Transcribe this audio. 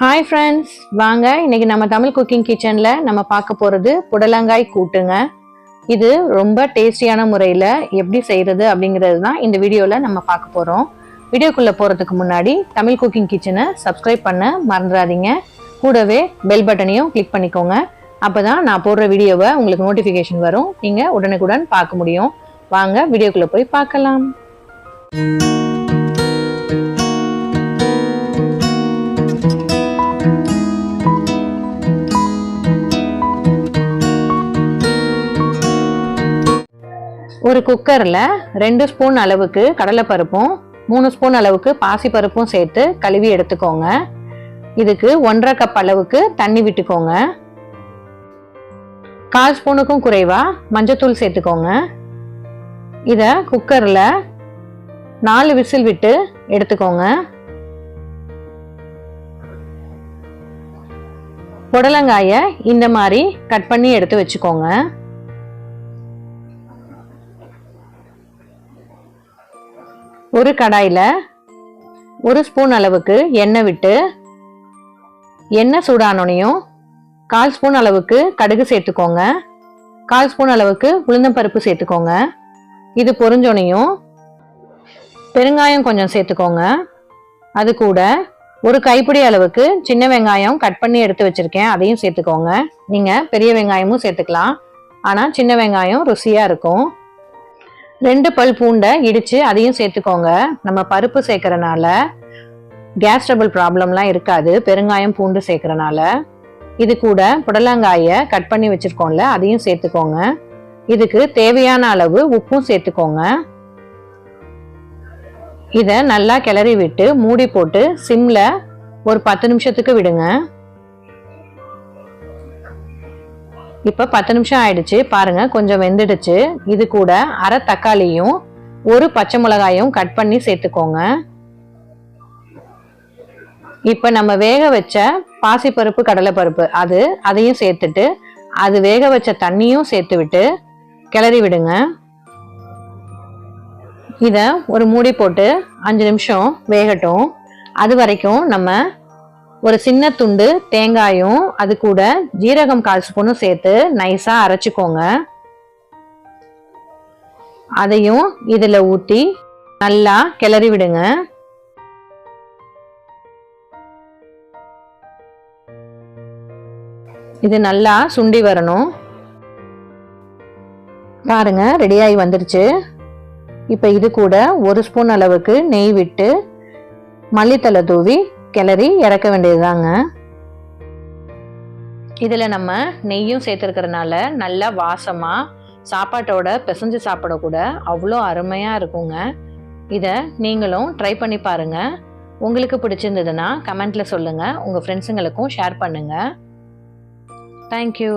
Hi friends வாங்க இன்னைக்கு நம்ம தமிழ் குக்கிங் கிச்சனில் நம்ம பார்க்க போகிறது புடலங்காய் கூட்டுங்க. இது ரொம்ப டேஸ்டியான முறையில் எப்படி செய்கிறது அப்படிங்கிறது தான் இந்த வீடியோவில் நம்ம பார்க்க போகிறோம் வீடியோக்குள்ளே போகிறதுக்கு முன்னாடி தமிழ் குக்கிங் கிச்சனை சப்ஸ்கிரைப் பண்ண மறந்துடாதீங்க. கூடவே பெல் பட்டனையும் கிளிக் பண்ணிக்கோங்க. அப்போ தான் நான் போடுற வீடியோவை உங்களுக்கு நோட்டிஃபிகேஷன் வரும். நீங்கள் உடனுக்குடன் பார்க்க முடியும். வாங்க வீடியோக்குள்ளே போய் பார்க்கலாம். ஒரு குக்கரில் ரெண்டு ஸ்பூன் அளவுக்கு கடலைப்பருப்பும் மூணு ஸ்பூன் அளவுக்கு பாசிப்பருப்பும் சேர்த்து கழுவி எடுத்துக்கோங்க. இதுக்கு ஒன்றரை கப் அளவுக்கு தண்ணி விட்டுக்கோங்க. கால் ஸ்பூனுக்கும் குறைவா மஞ்சத்தூள் சேர்த்துக்கோங்க. இதை குக்கரில் நாலு விசில் விட்டு எடுத்துக்கோங்க. புடலங்காயை இந்த மாதிரி கட் பண்ணி எடுத்து வச்சுக்கோங்க. ஒரு கடாயில் ஒரு ஸ்பூன் அளவுக்கு எண்ணெய் விட்டு எண்ணெய் சூடானோனையும் கால் ஸ்பூன் அளவுக்கு கடுகு சேர்த்துக்கோங்க. கால் ஸ்பூன் அளவுக்கு உளுந்தம்பருப்பு சேர்த்துக்கோங்க. இது பொறிஞ்சோனையும் பெருங்காயம் கொஞ்சம் சேர்த்துக்கோங்க. அது கூட ஒரு கைப்பிடி அளவுக்கு சின்ன வெங்காயம் கட் பண்ணி எடுத்து வச்சுருக்கேன். அதையும் சேர்த்துக்கோங்க. நீங்கள் பெரிய வெங்காயமும் சேர்த்துக்கலாம். ஆனால் சின்ன வெங்காயம் ருசியாக இருக்கும். ரெண்டு பல் பூண்டை இடித்து அதையும் சேர்த்துக்கோங்க. நம்ம பருப்பு சேர்க்கறனால கேஸ் ட்ரபிள் ப்ராப்ளம்லாம் இருக்காது. பெருங்காயம் பூண்டு சேர்க்கறனால. இது கூட புடலங்காயை கட் பண்ணி வச்சுருக்கோம்ல அதையும் சேர்த்துக்கோங்க. இதுக்கு தேவையான அளவு உப்பும் சேர்த்துக்கோங்க. இதை நல்லா கிளறி விட்டு மூடி போட்டு சிம்மில் ஒரு பத்து நிமிஷத்துக்கு விடுங்க. இப்போ பத்து நிமிஷம் ஆயிடுச்சு. பாருங்க கொஞ்சம் வெந்துடுச்சு. இது கூட அரை தக்காளியும் ஒரு பச்சை மிளகாயும் கட் பண்ணி சேர்த்துக்கோங்க. இப்போ நம்ம வேக வச்ச பாசிப்பருப்பு கடலைப்பருப்பு அது அதையும் சேர்த்துட்டு அது வேக வச்ச தண்ணியும் சேர்த்து விட்டு கிளறி விடுங்க. இதை ஒரு மூடி போட்டு அஞ்சு நிமிஷம் வேகட்டும். அது வரைக்கும் நம்ம ஒரு சின்ன துண்டு தேங்காயும் அது கூட ஜீரகம் கால் ஸ்பூனும் சேர்த்து நைஸாக அரைச்சிக்கோங்க. அதையும் இதில் ஊற்றி நல்லா கிளறி விடுங்க. இது நல்லா சுண்டி வரணும். பாருங்க ரெடியாகி வந்துருச்சு. இப்போ இது கூட ஒரு ஸ்பூன் அளவுக்கு நெய் விட்டு மல்லித்தலை தூவி கிளறி இறக்க வேண்டியதுதாங்க. இதில் நம்ம நெய்யும் சேர்த்துருக்கறனால நல்லா வாசமாக சாப்பாட்டோட பிசைஞ்சு சாப்பிட கூட அவ்வளோ அருமையாக இருக்குங்க. இதை நீங்களும் ட்ரை பண்ணி பாருங்கள் உங்களுக்கு பிடிச்சிருந்ததுன்னா கமெண்ட்டில் சொல்லுங்கள் உங்கள் ஃப்ரெண்ட்ஸுங்களுக்கும் ஷேர் பண்ணுங்கள் தேங்க்யூ